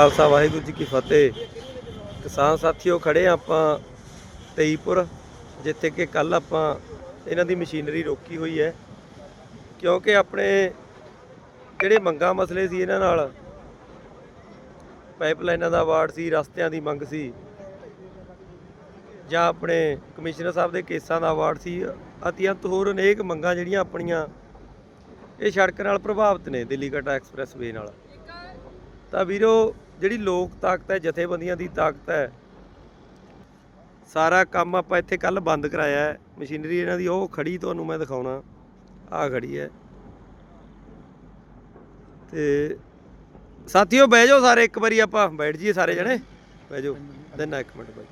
ਖਾਲਸਾ ਵਾਹਿਗੁਰੂ ਜੀ ਕੀ ਫਤਿਹ। ਕਿਸਾਨ ਸਾਥੀਓ, ਖੜੇ ਹਾਂ ਆਪਾਂ ਤੇਈਪੁਰ, ਜਿੱਥੇ ਕਿ ਕੱਲ ਆਪਾਂ ਇਹਨਾਂ ਦੀ ਮਸ਼ੀਨਰੀ ਰੋਕੀ ਹੋਈ ਹੈ। ਕਿਉਂਕਿ ਆਪਣੇ ਜਿਹੜੇ ਮੰਗਾ ਮਸਲੇ ਸੀ ਇਹਨਾਂ ਨਾਲ, ਪਾਈਪਲਾਈਨਾਂ ਦਾ ਵਾਰਡ ਸੀ, ਰਸਤਿਆਂ ਦੀ ਮੰਗ ਸੀ, ਜਾਂ ਆਪਣੇ ਕਮਿਸ਼ਨਰ ਸਾਹਿਬ ਦੇ ਕੇਸਾਂ ਦਾ ਵਾਰਡ ਸੀ, ਅਤਿਅੰਤ ਹੋਰ ਅਨੇਕ ਮੰਗਾਂ ਜਿਹੜੀਆਂ ਆਪਣੀਆਂ, ਇਹ ਸੜਕ ਨਾਲ ਪ੍ਰਭਾਵਿਤ ਨੇ ਦਿੱਲੀ ਕਟਾ ਐਕਸਪ੍ਰੈਸ ਵੇ ਨਾਲ। ਤਾਂ ਵੀਰੋ ਜਿਹੜੀ ਲੋਕ ਤਾਕਤ ਹੈ, ਜਥੇਬੰਦੀਆਂ ਦੀ ਤਾਕਤ ਹੈ, ਸਾਰਾ ਕੰਮ ਆਪਾਂ ਇੱਥੇ ਕੱਲ ਬੰਦ ਕਰਾਇਆ ਹੈ। ਮਸ਼ੀਨਰੀ ਇਹਨਾਂ ਦੀ, ਉਹ ਖੜੀ ਤੁਹਾਨੂੰ ਮੈਂ ਦਿਖਾਉਣਾ। ਆ ਖੜੀ ਹੈ। ਤੇ ਸਾਥੀਓ, ਬਹਿ ਜਾਓ ਸਾਰੇ, ਇੱਕ ਵਾਰੀ ਆਪਾਂ ਬੈਠ ਜਾਈਏ ਸਾਰੇ ਜਣੇ। ਬਹਿ ਜਾਓ ਦਿਨ ਇੱਕ ਮਿੰਟ ਬਾਈ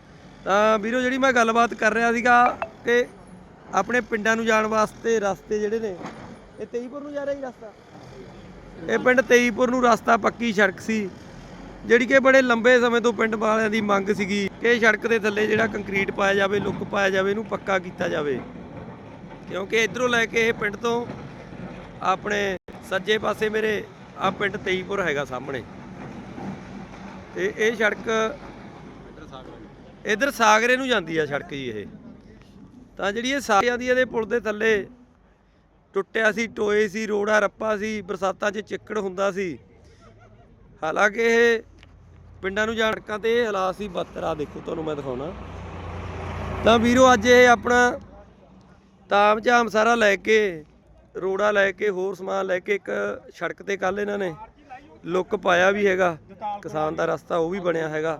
ਤਾਂ ਵੀਰੋ, ਜਿਹੜੀ ਮੈਂ ਗੱਲਬਾਤ ਕਰ ਰਿਹਾ ਸੀਗਾ ਕਿ ਆਪਣੇ ਪਿੰਡਾਂ ਨੂੰ ਜਾਣ ਵਾਸਤੇ ਰਸਤੇ ਜਿਹੜੇ ਨੇ, ਇਹ ਤੇਈਪੁਰ ਨੂੰ ਜਾ ਰਿਹਾ ਹੀ ਰਸਤਾ? ਇਹ ਪਿੰਡ ਤੇਈਪੁਰ ਨੂੰ ਰਸਤਾ ਪੱਕੀ ਸੜਕ ਸੀ। ਜਿਹੜੀ ਕਿ ਬੜੇ ਲੰਬੇ ਸਮੇਂ ਤੋਂ ਪਿੰਡ ਵਾਲਿਆਂ ਦੀ ਮੰਗ ਸੀਗੀ ਕਿ ਸੜਕ ਦੇ ਥੱਲੇ ਜਿਹੜਾ ਕੰਕਰੀਟ ਪਾਇਆ ਜਾਵੇ, ਲੁੱਕ ਪਾਇਆ ਜਾਵੇ, ਇਹਨੂੰ ਪੱਕਾ ਕੀਤਾ ਜਾਵੇ। ਕਿਉਂਕਿ ਇਧਰੋਂ ਲੈ ਕੇ ਇਹ ਪਿੰਡ ਤੋਂ ਆਪਣੇ ਸੱਜੇ ਪਾਸੇ ਮੇਰੇ ਆ ਪਿੰਡ ਤੇਈਪੁਰ ਹੈਗਾ ਸਾਹਮਣੇ। ਤੇ ਇਹ ਸੜਕ ਇਧਰ ਸਾਗਰੇ ਨੂੰ ਜਾਂਦੀ ਆ ਸੜਕ ਜੀ ਇਹ। ਤਾਂ ਜਿਹੜੀ ਇਹ ਸਾਰਿਆਂ ਦੀ ਇਹਦੇ ਪੁਲ ਦੇ ਥੱਲੇ ਟੁੱਟਿਆ ਸੀ, ਟੋਏ ਸੀ, ਰੋੜਾ ਰੱਪਾ ਸੀ, ਬਰਸਾਤਾਂ 'ਚ ਚਿੱਕੜ ਹੁੰਦਾ ਸੀ। ਹਾਲਾਂਕਿ ਇਹ ਪਿੰਡਾਂ ਨੂੰ ਜਾਣ ਸੜਕਾਂ ਤੇ ਇਹ ਹਾਲਾਤ ਸੀ ਬੱਤਰ ਆ ਦੇਖੋ ਤੁਹਾਨੂੰ ਮੈਂ ਦਿਖਾਉਣਾ। ਤਾਂ ਵੀਰੋ, ਅੱਜ ਇਹ ਆਪਣਾ ਤਾਮ ਝਾਮ ਸਾਰਾ ਲੈ ਕੇ, ਰੋੜਾ ਲੈ ਕੇ, ਹੋਰ ਸਮਾਨ ਲੈ ਕੇ ਇੱਕ ਸੜਕ ਤੇ ਕੱਲ ਇਹਨਾਂ ਨੇ ਲੁੱਕ ਪਾਇਆ ਵੀ ਹੈਗਾ। ਕਿਸਾਨ ਦਾ ਰਸਤਾ ਉਹ ਵੀ ਬਣਿਆ ਹੈਗਾ।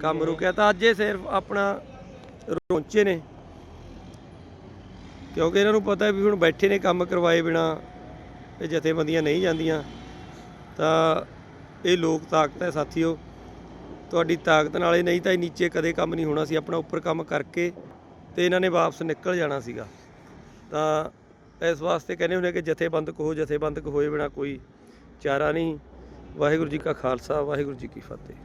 ਕੰਮ ਰੁਕਿਆ ਤਾਂ ਅੱਜ ਇਹ ਸਿਰਫ ਆਪਣਾ ਪਹੁੰਚੇ ਨੇ। ਕਿਉਂਕਿ ਇਹਨਾਂ ਨੂੰ ਪਤਾ ਵੀ ਹੁਣ ਬੈਠੇ ਨੇ ਕੰਮ ਕਰਵਾਏ ਬਿਨਾ ਇਹ ਜਥੇਬੰਦੀਆਂ ਨਹੀਂ ਜਾਂਦੀਆਂ। ਤਾਂ ਇਹ ਲੋਕ ਤਾਕਤ ਹੈ ਸਾਥੀਓ। ਤੁਹਾਡੀ ਤਾਕਤ ਨਾਲੇ ਨਹੀਂ ਤਾਂ ਇਹ ਨੀਚੇ ਕਦੇ ਕੰਮ ਨਹੀਂ ਹੋਣਾ ਸੀ, ਆਪਣਾ ਉੱਪਰ ਕੰਮ ਕਰਕੇ ਤੇ ਇਹਨਾਂ ਨੇ ਵਾਪਸ ਨਿਕਲ ਜਾਣਾ ਸੀਗਾ। ਤਾਂ ਇਸ ਵਾਸਤੇ ਕਹਿੰਦੇ ਹੁੰਦੇ ਕਿ ਜਥੇਬੰਦਕ ਹੋ, ਜਥੇਬੰਦਕ ਹੋਏ ਬਿਨਾ ਕੋਈ ਚਾਰਾ ਨਹੀਂ। ਵਾਹਿਗੁਰੂ ਜੀ ਕਾ ਖਾਲਸਾ, ਵਾਹਿਗੁਰੂ ਜੀ ਕੀ ਫਤਿਹ।